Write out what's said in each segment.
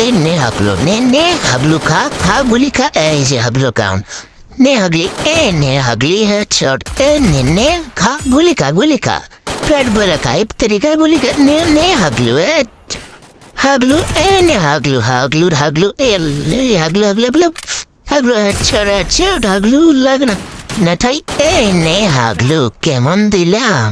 এই নে হাগলু নে নে হাগলু খা খা গুলি খা। এই যে হাগলু কাউন নে হাগলি, এ নে হাগলি হেডশট এ নে নে খা, গুলি খা গুলি খা। পেট ভরে খা ইফতারি খা, গুলি খা। নে নে হাগলু, এ হাগলু এ নে হাগলু হাগলু হাগলু, এ হাগলু হাগলু হাগলু। হাগলু হেডশট হেডশট হাগলু লাগে না না তাই এ নে হাগলু, কেমন দিলাম।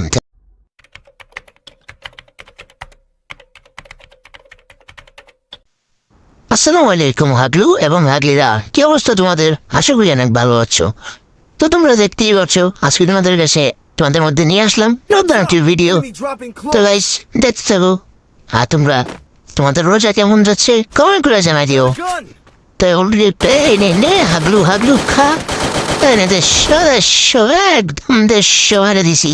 আসসালামু আলাইকুম, হাগলু এবং হাগলিরা। কি অবস্থা তোমাদের? আশা করি অনেক ভালো আছো। তো তোমরা দেখতেই পাচ্ছ, আজকে তোমাদের কাছে তোমাদের মধ্যে নিয়ে আসলাম নতুন একটি ভিডিও তো. গাইস দেখতে থাকো। আর তোমরা, তোমাদের রোজা কেমন যাচ্ছে কমেন্ট করে জানাই দিও। তো অলরেডি নে নে হাগলু হাগলু, খা। এনে দেড়শো দেড়শো, একদম দেড়শো হারে দিছি।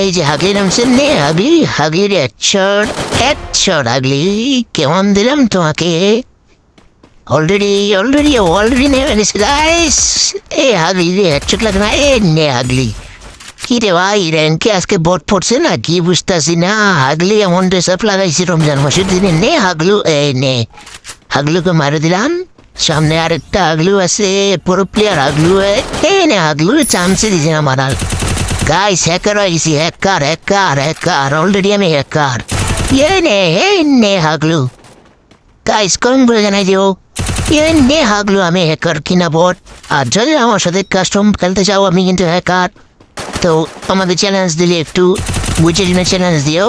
এই যে হাগলি নামছে, নে হাগলি হাগলির একশোর একশোর হাগলি, কেমন দিলাম তোমাকে? অলরেডি অলরেডি নেমে গেছে গাইস এ হাগলি রে একশোট লাগে না এ নে হাগলি কি রে ভাই র্যাঙ্কে আজকে বট পড়ছে না কি বুঝতেছি না হাগলি এমন ড্রেস লাগাইছি রমজান মাসের দিনে নে হাগলু এ নে হাগলুকে মারে দিলাম সামনে আরেকটা হাগলু আছে পুরো প্লেয়ার হাগলু এ নে হাগলু চান্সে দিছে না মারার গাইস হ্যাকার হয়ে গেছি হ্যাকার হ্যাকার হ্যাকার অলরেডি আমি হ্যাকার এ নে এ নে হাগলু গাইস কমেন্ট করে জানাই দিও এ নে হাগলু আমি হ্যাকার কিনা বট। আর যদি আমার সাথে কাস্টম খেলতে চাও, আমি কিন্তু হ্যাকার তো আমাদের চ্যালেঞ্জ দিলে একটু বুঝে জন্য চ্যালেঞ্জ দিও।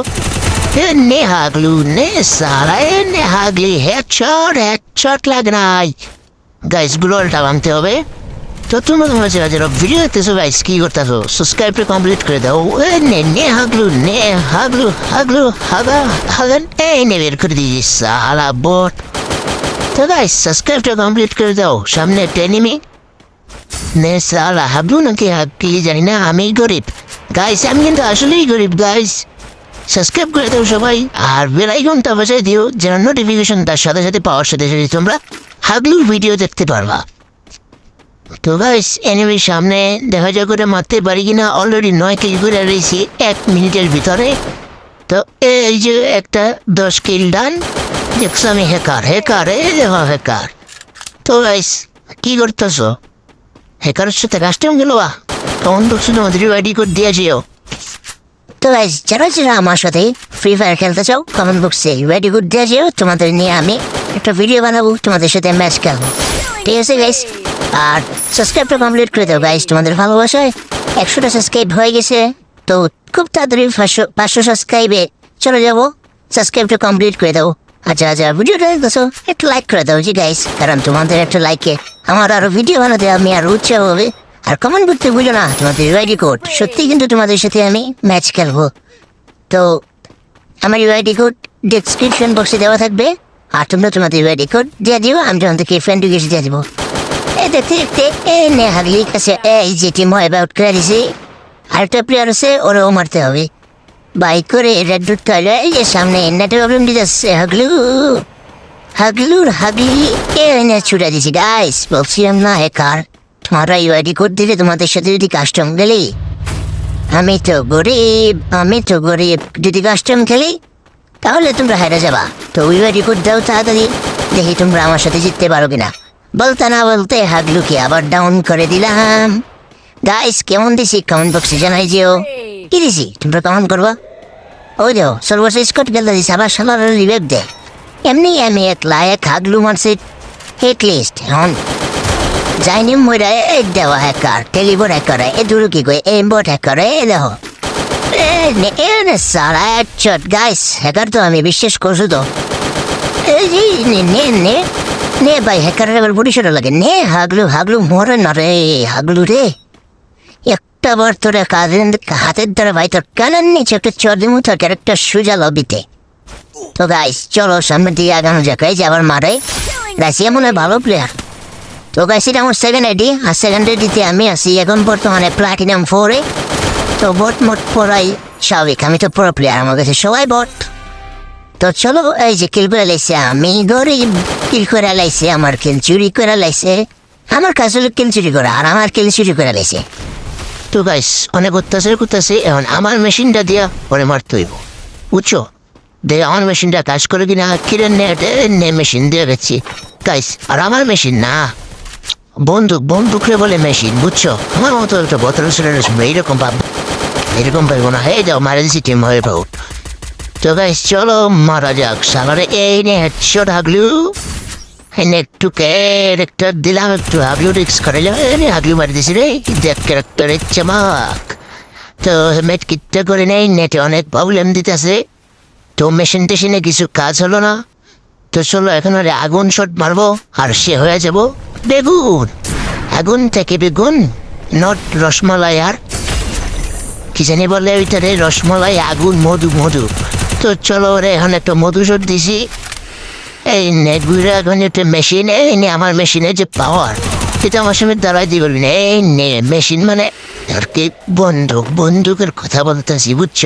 নে হাগলু, নে সারা নে হাগলি হেডশট হেডশট লাগে নাই। গাইস গ্লোলটা ভাঙতে হবে। তো তোমরা তোমরা যারা যারা ভিডিও দেখতেছো গাইস কি করতেছো? সাবস্ক্রাইবটা কমপ্লিট করে দাও। নে নে হাগলু নে হাগলু হাগলু, হাগা, হাগান, এই নে বের করে দিয়েছি, সালা বট। তো গাইস সাবস্ক্রাইবটা কমপ্লিট করে দাও। সামনে একটা এনিমি নে সালা হাবলু নাকি হাবলি জানি না আমি গরিব। গাইস আমি কিন্তু আসলেই গরিব গাইস সাবস্ক্রাইব করে দাও সবাই, আর বেল আইকনটা বাজায় দিও, যেন নোটিফিকেশন তার সাথে সাথে পাওয়ার সাথে সাথে তোমরা হাগলুর ভিডিও দেখতে পারবা। তো গাইস এনিমির সামনে দেখা যায় করে মারতে পারি কিনা। অলরেডি নয় কেজি করে রয়েছি এক মিনিটের ভিতরে। তো এই যে একটা দশ কিল ডান দেখছ আমি হেকার হেকার এই দেখো হেকার তো গাইস কি করতেছো? হ্যাকারের সাথে কাস্টম গেল তখন তো শুধু আমাদের আইডি কোড দিয়ে তো গাইজ যারা যারা আমার সাথে ফ্রি ফায়ার খেলতে চাও কমেন্ট বক্সে রেডি গুড দিয়ে যেও। তোমাদের নিয়ে আমি একটা ভিডিও বানাবো, তোমাদের সাথে ম্যাচ খেলব। ঠিক আছে গাইস আর সাবস্ক্রাইবটা কমপ্লিট করে দাও গাইস তোমাদের ভালোবাসায়। একশোটা সাবস্ক্রাইব হয়ে গেছে। তো খুব তাড়াতাড়ি পাঁচশো পাঁচশো সাবস্ক্রাইবে চলে যাব। সাবস্ক্রাইবটা কমপ্লিট করে দাও। আচ্ছা আচ্ছা ভিডিওটা দেখছ একটু লাইক করে দাও জি গাইস কারণ তোমাদের একটা লাইকে আমার আরও ভিডিও বানাতে আমি আরও উৎসাহ হবে। আর কমেন্ট করতে বুঝো না, তোমাদের আইডি কোড সত্যি কিন্তু তোমাদের সাথে আমি ম্যাচ খেলব। তো, আমার ইউআইডি কোড ডিসক্রিপশন বক্সে দেওয়া থাকবে। আর তোমরা তোমাদের ইউআইডি কোড দিয়ে দিও, আমি তোমার থেকে ফ্রেন্ড রিকোয়েস্ট দিয়ে দিব। এই দেখতে দেখতে, এ নে হাগলি কাছে এই যে টিম হয় অ্যাবাউট করে দিছি। আরেকটা প্লেয়ার আছে, ওরাও মারতে হবে। বাইক করে রেড এই যে সামনে নেটে প্রবলেম দিতেছে হাগলু হাগলুর হাগলি কে এনে ছুটে দিছি গাইস বলছিলাম না হ্যাকার তোমরা ইউআইডি কোড দিলে তোমাদের সাথে যদি কাস্টম গেলি আমি তো গরিব আমি তো গরিব যদি কাস্টম খেলি তাহলে তোমরা হেরে যাবা তো ইউআইডি কোড দাও তাড়াতাড়ি দেখি তোমরা আমার সাথে জিততে পারো কিনা বলতে না বলতে হাগলুকে আবার ডাউন করে দিলাম গাইস কেমন দিছি কমেন্ট বক্সে জানাই যেও কি দিছি তোমরা কেমন করবা ওই সর্বশেষ স্কট গেলে আবার সালার রিভেভ দে এমনি আমি একলা এক হাগলু মারছি হিট লিস্ট এখন যাইনি মরে এই দেওয়া হ্যাকার টেলিভোর হ্যাকার এ কি কই এম বোর্ড হ্যাকার এ দেখো এ নে এ সারা চট গাইস হ্যাকার তো আমি বিশ্বাস করছ তো এই নে নে নে নে ভাই হ্যাকারের এবার পরিসরে লাগে নে হাগলু হাগলু মরে না রে হাগলু রে বার তোরা কাঁধের হাতের দ্বারা ভাই তোর কানের নিচে একটা চর্দি মতো ক্যারেক্টার সুজা লবিতে। তো গাইস চলো সামনে দিকে আগানো যাক। এই যে আবার মারে গাইস এমন ভালো প্লেয়ার তো গাইস এটা আমার সেকেন্ড আইডি আর সেকেন্ড আইডিতে আমি আছি এখন বর্তমানে প্লাটিনাম ফোরে তো বট মোট পড়াই স্বাভাবিক। আমি তো পুরো প্লেয়ার আমার কাছে সবাই বট তো চলো, এই যে কিল করে লাইছে আমি। গরিব কিল করে লাইছে, আমার কিল চুরি করে লাইছে। আমার কাছে কিল চুরি করা, আর আমার কিল চুরি করে লাইছে। তো গাইস অনেক অত্যাচার করতেছে, এখন আমার মেশিনটা দিয়া ওরে মারতে হইব। বুঝছ? দে আমার মেশিনটা কাজ করে কিনা কিরে নে মেশিন দিয়ে গেছি গাইস আর আমার মেশিন না। বন্দুক, বন্দুকরে বলে মেশিন, বুঝছ? আমার মতো একটা বোতল ছিল এইরকম পাব এরকম পাইবো না। এই যাও মারা দিছি টিম হয়ে পাবো তো গাইস চলো, মারা যাক। সালারে এই নে হেডশট হাগলু। এনে একটু ক্যারেক্টার দিলাম একটু হাগলু রিক্স যাবে এনে মারি দিছি রে দেখ ক্যারেক্টারের চামাক তো হেলমেট কিটটা করে নেই নেটে অনেক প্রবলেম দিতেছে তো মেশিন টেশিনে কিছু কাজ হলো না। তো চলো, এখন আর আগুন শট মারবো, আর সে হয়ে যাব বেগুন। আগুন থেকে বেগুন নট রসমালাই আর। কি জানি বলে ওইটারে, রসমালাই, আগুন, মধু মধু। তো চলো রে এখন একটা মধু শট দিছি। এই নেট ঘুরে এখন একটা মেশিন এই নে আমার মেশিনের যে পাওয়ার সেটা আমার দাঁড়াই দিয়ে বলবি না, এই নে মেশিন মানে আর কি বন্দুক, বন্দুকের কথা বলতেছি, বুঝছ?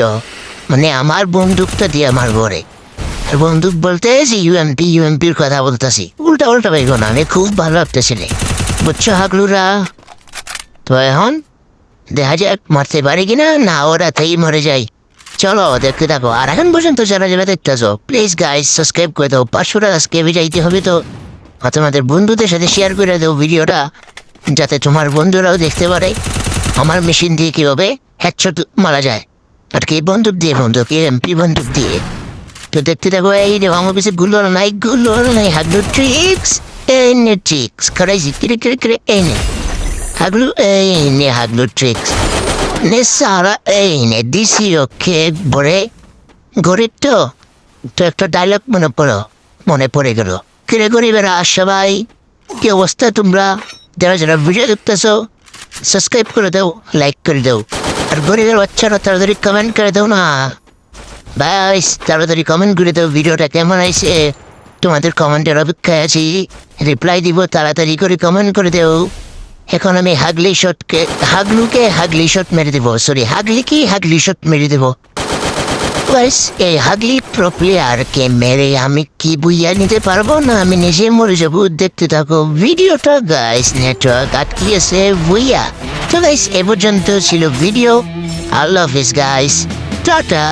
মানে আমার বন্দুকটা দিয়ে আমার ঘরে। আর বন্দুক বলতে যে ইউএমপি ইউএমপির কথা বলতেছি। উল্টা উল্টা বেগো না, আমি খুব ভালো লাগতেছিলে বুঝছ হাগলুরা? তো এখন দেখা যাক, মারতে পারি কিনা? না, ওরা তাই মরে যায়। চলো, দেখতে থাকো। আর এখন পর্যন্ত যারা যারা দেখতেছো প্লিজ গাইজ সাবস্ক্রাইব করে দাও। পাঁচশো টাকা যাইতে হবে তো। তোমাদের বন্ধুদের সাথে শেয়ার করে দাও ভিডিওটা, যাতে তোমার বন্ধুরাও দেখতে পারে আমার মেশিন দিয়ে কীভাবে হেডশট মারা যায়। আর কি বন্দুক দিয়ে বন্দুক এমপি বন্দুক দিয়ে। তো দেখতে থাকো, এই রে আমার কাছে গুলো নাই গুলো নাই। হাগলু ট্রিক্স এই নে ট্রিক্স করাইছি কিরে কিরে কিরে, এই নে। হাগলু, এই নে, হাগলু ট্রিক্স সারা এই নে, দিছি ওকে বরে গরিব তো। তো একটা ডায়লগ মনে পড়ো, মনে পড়ে গেল। কিরে গরিবেরা, সবাই, কি অবস্থা তোমরা? যারা যারা ভিডিও দেখতেছো সাবস্ক্রাইব করে দাও লাইক করে দাও। আর গরিবের বাচ্চারা তাড়াতাড়ি কমেন্ট করে দাও না। বাইস তাড়াতাড়ি কমেন্ট করে দাও ভিডিওটা কেমন হয়েছে? তোমাদের কমেন্টের অপেক্ষায় আছি। রিপ্লাই দিব, তাড়াতাড়ি করে কমেন্ট করে দেও। এখন আমি হাগলি শটকে, হাগলুকে হাগলি শট মেরে দেবো সরি হাগলিকে হাগলি শট মেরে দেবো। বাস, এই হাগলি প্রপ্লেয়ারকে মেরে আমি কি বুইয়া নিতে পারব না? আমি নিজে মরে যাব, দেখতে থাকো। ভিডিওটা গাইস নেটওয়ার্ক আটকিয়েছে বুইয়া। তো গাইস এ পর্যন্ত ছিল ভিডিও আল্লাহ হাফিজ গাইস টাটা।